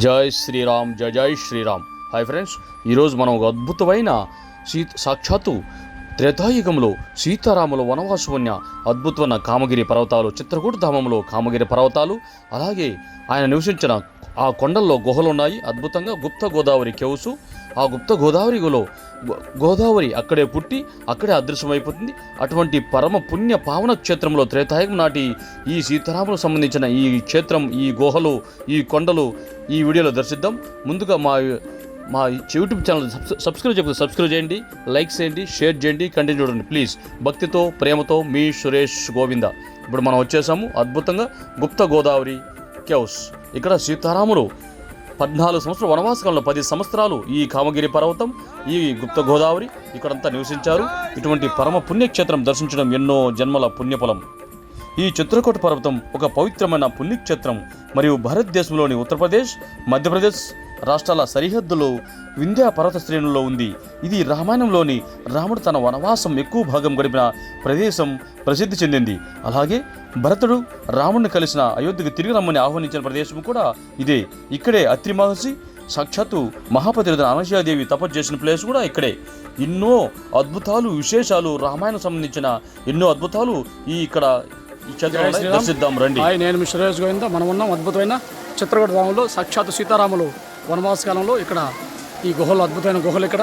జై శ్రీరామ్ జై జై శ్రీరామ్. హాయ్ ఫ్రెండ్స్ ఈరోజు మనం ఒక అద్భుతమైన సీ సాక్షాత్తు త్రేతాయుగంలో సీతారాముల వనవాసమున్న అద్భుతమైన కామగిరి పర్వతాలు చిత్రకూట ధామంలో కామగిరి పర్వతాలు అలాగే ఆయన నివసించిన ఆ కొండల్లో గుహలు ఉన్నాయి అద్భుతంగా గుప్త గోదావరి కేవ్స్ ఆ గుప్త గోదావరిలో గో- గోదావరి అక్కడే పుట్టి అక్కడే అదృశ్యమైపోతుంది. అటువంటి పరమ పుణ్య పావన క్షేత్రంలో త్రేతాయుగం నాటి ఈ సీతారాములకు సంబంధించిన ఈ క్షేత్రం ఈ గుహలు ఈ కొండలు ఈ వీడియోలో దర్శిద్దాం. ముందుగా మా మా యూట్యూబ్ ఛానల్ సబ్స్క్రైబ్ చేయకపోతే సబ్స్క్రైబ్ చేయండి లైక్ చేయండి షేర్ చేయండి కంటెంట్ చూడండి. ప్లీజ్ భక్తితో ప్రేమతో మీ సురేష్ గోవింద. ఇప్పుడు మనం వచ్చేసాము. అద్భుతంగా గుప్త గోదావరి కేవ్స్ ఇక్కడ సీతారాములు పద్నాలుగు సంవత్సరాలు వనవాసకాలంలో పది సంవత్సరాలు ఈ కామగిరి పర్వతం ఈ గుప్త గోదావరి ఇక్కడంతా నివసించారు. ఇటువంటి పరమ పుణ్యక్షేత్రం దర్శించడం ఎన్నో జన్మల పుణ్యఫలం. ఈ చిత్రకూట పర్వతం ఒక పవిత్రమైన పుణ్యక్షేత్రం. మరియు భారతదేశంలోని ఉత్తరప్రదేశ్ మధ్యప్రదేశ్ రాష్ట్రాల సరిహద్దులో వింధ్యా పర్వత శ్రేణుల్లో ఉంది. ఇది రామాయణంలోని రాముడు తన వనవాసం ఎక్కువ భాగం గడిపిన ప్రదేశం ప్రసిద్ధి చెందింది. అలాగే భరతుడు రాముడిని కలిసిన అయోధ్యకు తిరిగి రమ్మని ఆహ్వానించిన ప్రదేశం కూడా ఇదే. ఇక్కడే అత్రి మహర్షి సాక్షాత్తు మహాపతిరథ అనసూయాదేవి తపస్సు చేసిన ప్లేస్ కూడా ఇక్కడే. ఎన్నో అద్భుతాలు విశేషాలు రామాయణం సంబంధించిన ఎన్నో అద్భుతాలు ఈ ఇక్కడ. దర్శిద్దాం రండి. నేను మీ సురేష్ గోవింద. మనం ఉన్నాం అద్భుతమైన చిత్రకూట గ్రామంలో సాక్షాత్ సీతారాములు. వనవాస కాలంలో ఇక్కడ ఈ గుహలు అద్భుతమైన గుహలు ఇక్కడ.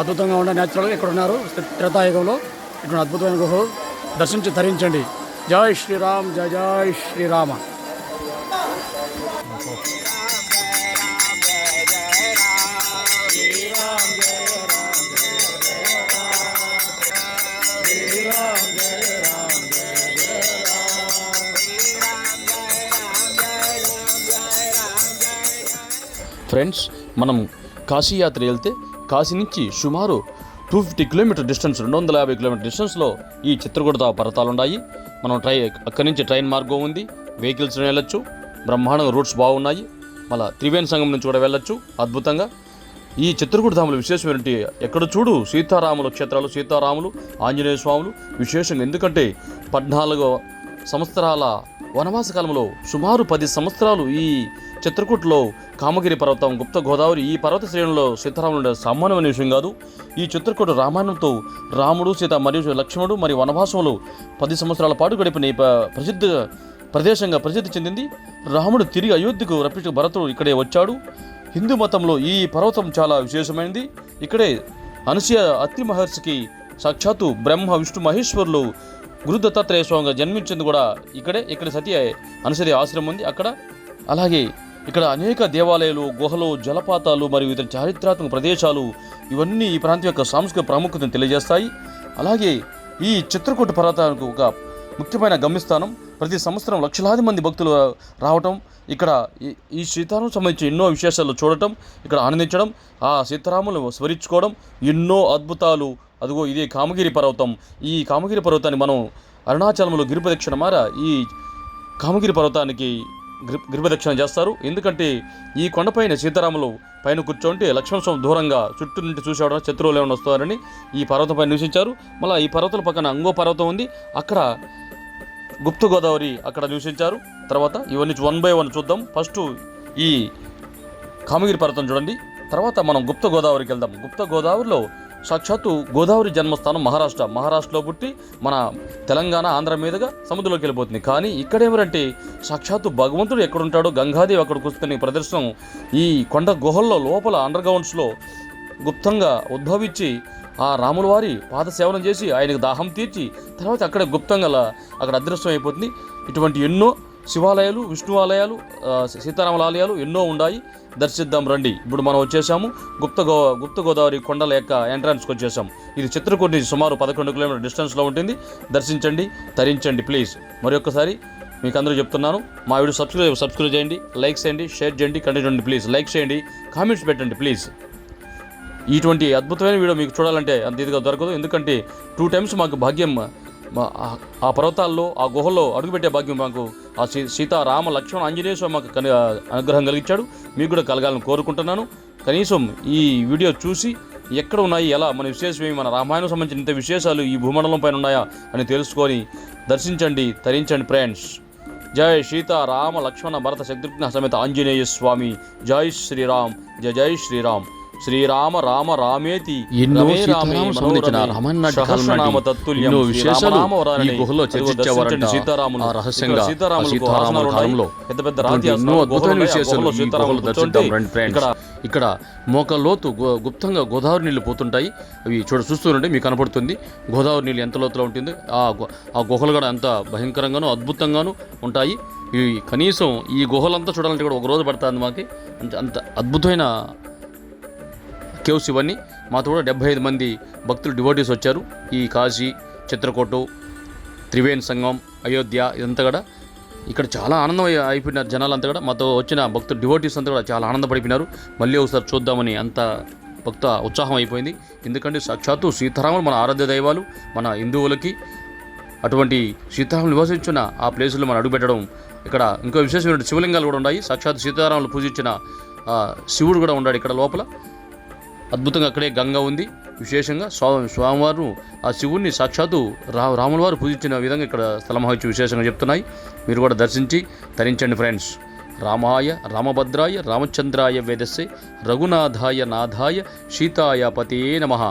అద్భుతంగా ఉండే న్యాచురల్గా ఇక్కడ ఉన్నారు. త్రేతాయుగంలో ఇక్కడ అద్భుతమైన గుహలు. దర్శించి ధరించండి జై శ్రీరామ్ జయ జై శ్రీరామ. ఫ్రెండ్స్ మనం కాశీ యాత్ర వెళ్తే కాశీ నుంచి సుమారు టూ ఫిఫ్టీ కిలోమీటర్ డిస్టెన్స్ రెండు వందల యాభై కిలోమీటర్ డిస్టెన్స్లో ఈ చిత్రకూట పర్వతాలు ఉన్నాయి మనం ట్రై అక్కడి నుంచి ట్రైన్ మార్గం ఉంది. వెహికల్స్ వెళ్ళొచ్చు. బ్రహ్మాండంగా రూట్స్ బాగున్నాయి. మళ్ళీ త్రివేణి సంఘం నుంచి కూడా వెళ్ళొచ్చు. అద్భుతంగా. ఈ చిత్రకూట ధాములు విశేషం ఏంటి? ఎక్కడ చూడు? సీతారాముల క్షేత్రాలు సీతారాములు ఆంజనేయ స్వాములు. విశేషంగా ఎందుకంటే పద్నాలుగో సంవత్సరాల వనవాస కాలంలో సుమారు పది సంవత్సరాలు ఈ చిత్రకూట్లో కామగిరి పర్వతం గుప్త గోదావరి ఈ పర్వత శ్రేణుల్లో సీతారాములు సమానమైన సామాన్యమైన విషయం కాదు. ఈ చిత్రకూట రామాయణంతో రాముడు సీత మరియు లక్ష్మణుడు మరియు వనభాసములు పది సంవత్సరాల పాటు గడిపిన ప్రసిద్ధ ప్రదేశంగా ప్రసిద్ధి చెందింది. రాముడు తిరిగి అయోధ్యకు రప్పించు భరతుడు ఇక్కడే వచ్చాడు. హిందూ మతంలో ఈ పర్వతం చాలా విశేషమైనది. ఇక్కడే అనసూయ అత్రి మహర్షికి సాక్షాత్తు బ్రహ్మ విష్ణు మహేశ్వరులు గురు దత్తాత్రేయ స్వామిగా జన్మించింది కూడా ఇక్కడే. ఇక్కడ సతీ అనసరి ఆశ్రమం ఉంది అక్కడ. అలాగే ఇక్కడ అనేక దేవాలయాలు గుహలు జలపాతాలు మరియు ఇతర చారిత్రాత్మక ప్రదేశాలు ఇవన్నీ ఈ ప్రాంతం యొక్క సాంస్కృతిక ప్రాముఖ్యతను తెలియజేస్తాయి. అలాగే ఈ చిత్రకూట పర్వతానికి ఒక ముఖ్యమైన గమ్యస్థానం. ప్రతి సంవత్సరం లక్షలాది మంది భక్తులు రావటం ఇక్కడ ఈ- ఈ సంబంధించి ఎన్నో విశేషాలు చూడటం ఇక్కడ ఆనందించడం ఆ సీతారాములు స్మరించుకోవడం ఎన్నో అద్భుతాలు. అదిగో ఇదే కామగిరి పర్వతం. ఈ కామగిరి పర్వతాన్ని మనం అరుణాచలంలో గిరిప్రదక్షిణ మార ఈ కామగిరి పర్వతానికి గిరి చేస్తారు. ఎందుకంటే ఈ కొండపైన సీతారాములు పైన కూర్చోంటే లక్ష్మణ స్వామి దూరంగా చుట్టూ నుండి చూసేవాడు శత్రువులు ఏమైనా వస్తారని ఈ పర్వతంపై నివసించారు. మళ్ళీ ఈ పర్వతాల పక్కన అంగో పర్వతం ఉంది. అక్కడ గుప్త గోదావరి అక్కడ నివసించారు. తర్వాత ఇవన్నీ వన్ బై వన్ చూద్దాం. ఫస్ట్ ఈ కామగిరి పర్వతం చూడండి. తర్వాత మనం గుప్త గోదావరికి వెళ్దాం. గుప్త గోదావరిలో సాక్షాత్తు గోదావరి జన్మస్థానం మహారాష్ట్ర. మహారాష్ట్రలో పుట్టి మన తెలంగాణ ఆంధ్ర మీదుగా సముద్రంలోకి వెళ్ళిపోతుంది. కానీ ఇక్కడేమంటే సాక్షాత్తు భగవంతుడు ఎక్కడుంటాడో గంగాదేవి అక్కడికి వస్తున్న ప్రదర్శనం ఈ కొండ గుహల్లో లోపల అండర్ గ్రౌండ్స్లో గుప్తంగా ఉద్భవించి ఆ రాముల వారి పాద సేవనం చేసి ఆయనకు దాహం తీర్చి తర్వాత అక్కడ గుప్తంగా అక్కడ అదృష్టం అయిపోతుంది ఇటువంటి ఎన్నో శివాలయాలు విష్ణు ఆలయాలు సీతారాముల ఆలయాలు ఎన్నో ఉన్నాయి. దర్శిద్దాం రండి. ఇప్పుడు మనం వచ్చేసాము. గుప్త గో గుప్త గోదావరి కొండల యొక్క ఎంట్రన్స్కి వచ్చేసాం. ఇది చిత్రకూట నుంచి సుమారు పదకొండు కిలోమీటర్ డిస్టెన్స్లో ఉంటుంది. దర్శించండి తరించండి ప్లీజ్ మరొకసారి మీకు అందరూ చెప్తున్నాను. మా వీడియో సబ్స్క్రైబ్ సబ్స్క్రైబ్ చేయండి లైక్ చేయండి షేర్ చేయండి కంటెంట్ చేయండి ప్లీజ్ లైక్ చేయండి కామెంట్స్ పెట్టండి ప్లీజ్ ఇటువంటి అద్భుతమైన వీడియో మీకు చూడాలంటే అంత ఇదిగా దొరకదు. ఎందుకంటే టూ టైమ్స్ మాకు భాగ్యం ఆ- ఆ పర్వతాల్లో ఆ గుహలో అడుగుపెట్టే భాగ్యం మాకు ఆ సీ సీతారామ లక్ష్మణ ఆంజనేయ స్వామి మాకు కని అనుగ్రహం కలిగించాడు. మీకు కూడా కలగాలని కోరుకుంటున్నాను. కనీసం ఈ వీడియో చూసి ఎక్కడ ఉన్నాయి ఎలా మన విశేషం ఏమి మన రామాయణం సంబంధించిన ఇంత విశేషాలు ఈ భూమండలం పైన ఉన్నాయా అని తెలుసుకొని దర్శించండి తరించండి ఫ్రెండ్స్. జై సీత రామ లక్ష్మణ భరత శత్రుఘ్న సమేత ఆంజనేయ స్వామి. జై శ్రీరామ్. జయ జై శ్రీరామ్. శ్రీరామ రామ రామేతి ఎన్నో సీతారామ సంబంధించిన మనోరమే. రామాయణ నాటకాల సహస్రనామ నాటి తత్తుల్యం ఎన్నో శ్రీ విశేషాలు. ఈ గుహలో చర్చించేవారంట. సీతారాములు ఆ రహస్యంగా సీతారాముల. కాలంలో పెద్ద పెద్ద ఎన్నో అద్భుతమైన విశేషాలు ఈ గుహలో దర్శిద్దాం రండి ఫ్రెండ్స్ ఇక్కడ ఇక్కడ మోక లోతు గుప్తంగా గోదావరి నీళ్ళు పోతుంటాయి అవి చూడ చూస్తుంటే మీకు కనపడుతుంది గోదావరి నీళ్ళు ఎంత లోతులో ఉంటుంది ఆ గుహలు కూడా ఎంత భయంకరంగానూ అద్భుతంగానూ ఉంటాయి ఇవి కనీసం ఈ గుహలంతా చూడాలంటే కూడా ఒక రోజు పడుతుంది మాకు అంత అంత అద్భుతమైన కేవ్స్ ఇవన్నీ మాతో కూడా డెబ్బై ఐదు మంది భక్తులు డివోటీస్ వచ్చారు. ఈ కాశీ చిత్రకూటు త్రివేణి సంగం అయోధ్య ఇదంతా కూడా ఇక్కడ చాలా ఆనందం అయిపోయినారు అయిపోయినారు జనాలంతా కూడా. మాతో వచ్చిన భక్తులు డివోటీస్ అంతా కూడా చాలా ఆనందపడిపోయినారు. మళ్ళీ ఒకసారి చూద్దామని అంత భక్త ఉత్సాహం అయిపోయింది. ఎందుకంటే సాక్షాత్తు సీతారాములు మన ఆరాధ్య దైవాలు మన హిందువులకి అటువంటి సీతారాములు నివసించిన ఆ ప్లేసుల్లో మనం అడుగుపెట్టడం. ఇక్కడ ఇంకో విశేషమైన శివలింగాలు కూడా ఉన్నాయి. సాక్షాత్ సీతారాములు పూజించిన శివుడు కూడా ఉన్నాడు ఇక్కడ లోపల. అద్భుతంగా అక్కడే గంగ ఉంది. విశేషంగా స్వామి స్వామివారు ఆ శివుణ్ణి సాక్షాత్తు రా రాముల వారు పూజించిన విధంగా ఇక్కడ స్థలమహత్య విశేషంగా చెప్తున్నాయి. మీరు కూడా దర్శించి తరించండి ఫ్రెండ్స్ రామాయ రామభద్రాయ రామచంద్రాయ వేదస్సే రఘునాథాయ నాథాయ సీతాయ పతే నమః.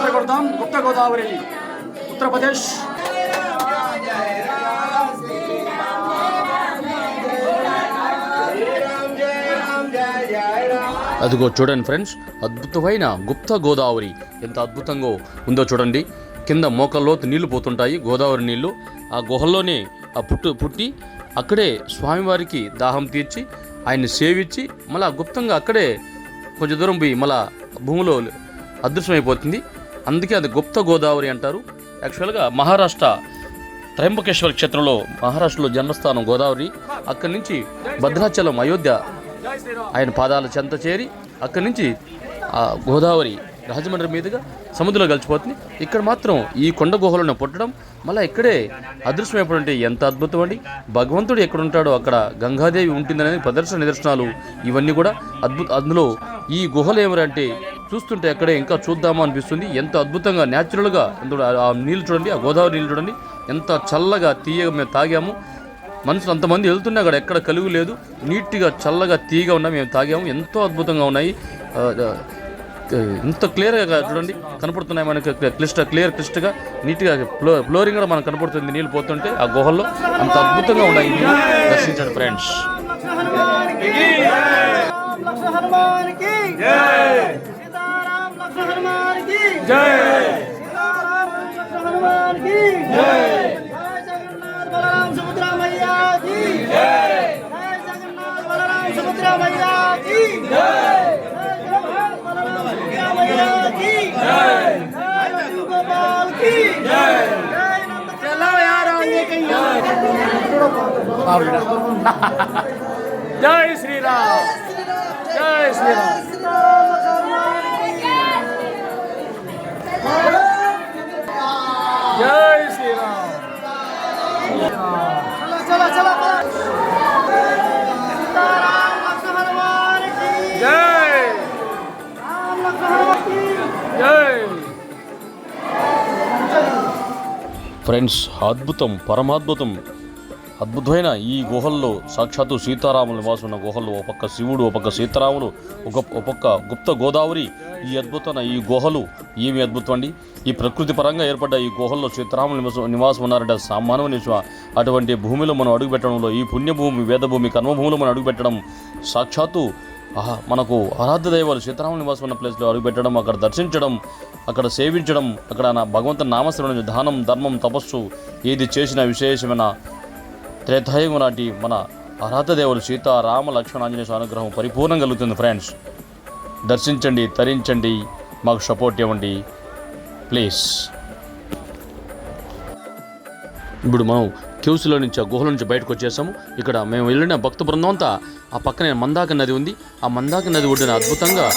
చిత్రకూటం గుప్త గోదావరి ఉత్తరప్రదేశ్ అదిగో చూడండి ఫ్రెండ్స్ అద్భుతమైన గుప్త గోదావరి. ఎంత అద్భుతంగా ఉందో చూడండి. కింద మోకల్లోతు నీళ్ళు పోతుంటాయి గోదావరి నీళ్ళు. ఆ గుహల్లోనే ఆ పుట్టు పుట్టి అక్కడే స్వామివారికి దాహం తీర్చి ఆయన్ని సేవించి మళ్ళా గుప్తంగా అక్కడే కొంచెం దూరం పోయి మళ్ళా భూమిలో అదృశ్యమైపోతుంది. అందుకే అది గుప్త గోదావరి అంటారు. యాక్చువల్గా మహారాష్ట్ర త్రయంబకేశ్వర క్షేత్రంలో మహారాష్ట్రలో జన్మస్థానం గోదావరి. అక్కడి నుంచి భద్రాచలం అయోధ్య ఆయన పాదాల చెంత చేరి అక్కడి నుంచి ఆ గోదావరి రాజమండ్రి మీదుగా సముద్రంలో కలిసిపోతుంది ఇక్కడ మాత్రం ఈ కొండ గుహలను పుట్టడం మళ్ళీ ఇక్కడే అదృశ్యమైనటువంటి ఎంత అద్భుతం అండి. భగవంతుడు ఎక్కడ ఉంటాడో అక్కడ గంగాదేవి ఉంటుందనేది ప్రదర్శన నిదర్శనాలు ఇవన్నీ కూడా అద్భుత అందులో ఈ గుహలు ఏమరంటే చూస్తుంటే అక్కడే ఇంకా చూద్దామా అనిపిస్తుంది. ఎంత అద్భుతంగా న్యాచురల్గా అందులో ఆ- ఆ నీళ్ళు చూడండి ఆ గోదావరి నీళ్ళు చూడండి ఎంత చల్లగా తీయగా మేము తాగాము. మనుషులు అంతమంది వెళ్తున్నా అక్కడ ఎక్కడ కలుగు లేదు. నీట్గా చల్లగా తీయగా ఉన్నా మేము తాగాము. ఎంతో అద్భుతంగా ఉన్నాయి. ఇంత క్లియర్గా చూడండి. కనపడుతున్నాయి మనకి క్లిష్ట క్లియర్ క్లిష్టగా నీట్గా ఫ్లో ఫ్లోరింగ్ కూడా మనకు కనపడుతుంది. నీళ్ళు పోతుంటే ఆ గుహల్లో అంత అద్భుతంగా ఉన్నాయి. దర్శించండి ఫ్రెండ్స్. జయ ఆవిడ జై శ్రీరామ్. జై శ్రీరామ్. జై శ్రీరామ్. జై జై. ఫ్రెండ్స్ అద్భుతం పరమాద్భుతం. అద్భుతమైన ఈ గుహల్లో సాక్షాత్తు సీతారాములు నివాసం ఉన్న గుహల్లో ఒక పక్క శివుడు ఒక పక్క సీతారాములు ఒక ఒక పక్క గుప్త గోదావరి ఈ అద్భుతమైన ఈ గుహలు ఏమి అద్భుతం అండి ఈ ప్రకృతి పరంగా ఏర్పడ్డ ఈ గుహల్లో సీతారాముల నివాసం నివాసం ఉన్నారంటే సామాన్యమైన విషయం అటువంటి భూమిలో మనం అడుగుపెట్టడంలో ఈ పుణ్యభూమి వేదభూమి కర్మభూమిలో మనం అడుగుపెట్టడం సాక్షాత్తు మనకు ఆరాధ్య దైవాలు సీతారాముల నివాసం ఉన్న ప్లేస్లో అడుగుపెట్టడం అక్కడ దర్శించడం అక్కడ సేవించడం అక్కడ నా భగవంతుని నామస్మరణ దానం ధర్మం తపస్సు ఏది చేసిన విశేషమైన త్రేతాయుగం నాటి మన ఆరాధ్య సీతారామ సీత రామ లక్ష్మణ ఆంజనేయ స్వామి అనుగ్రహం పరిపూర్ణం కలుగుతుంది ఫ్రెండ్స్ దర్శించండి తరించండి మాకు సపోర్ట్ ఇవ్వండి ప్లీజ్ ఇప్పుడు మనం క్యూస్లో నుంచి ఆ గుహల నుంచి బయటకు వచ్చేసాము. ఇక్కడ మేము వెళ్ళిన భక్త బృందం అంతా ఆ పక్కనే మందాక నది ఉంది. ఆ మందాక నది ఒడ్డున అద్భుతంగా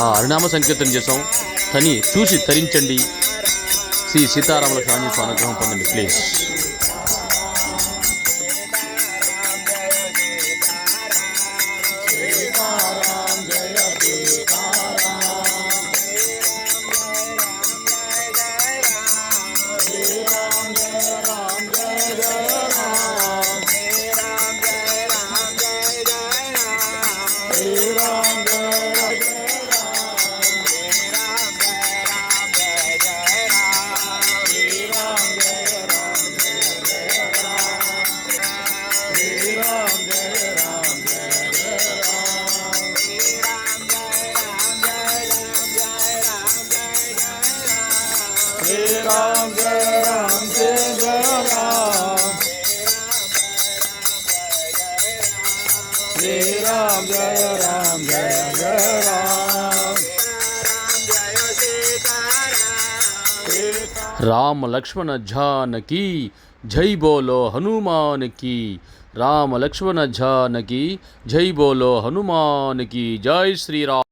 ఆ హరినామ సంకీర్తన చేసాం తని చూసి తరించండి. శ్రీ సీతారాముల స్వామి స్వామి అనుగ్రహం పొందండి ప్లీజ్ రామ లక్ష్మణ జానకి జై బోలో హనుమానికి. రామ లక్ష్మణ జానకి జై బోలో హనుమానికి. జై శ్రీరామ్.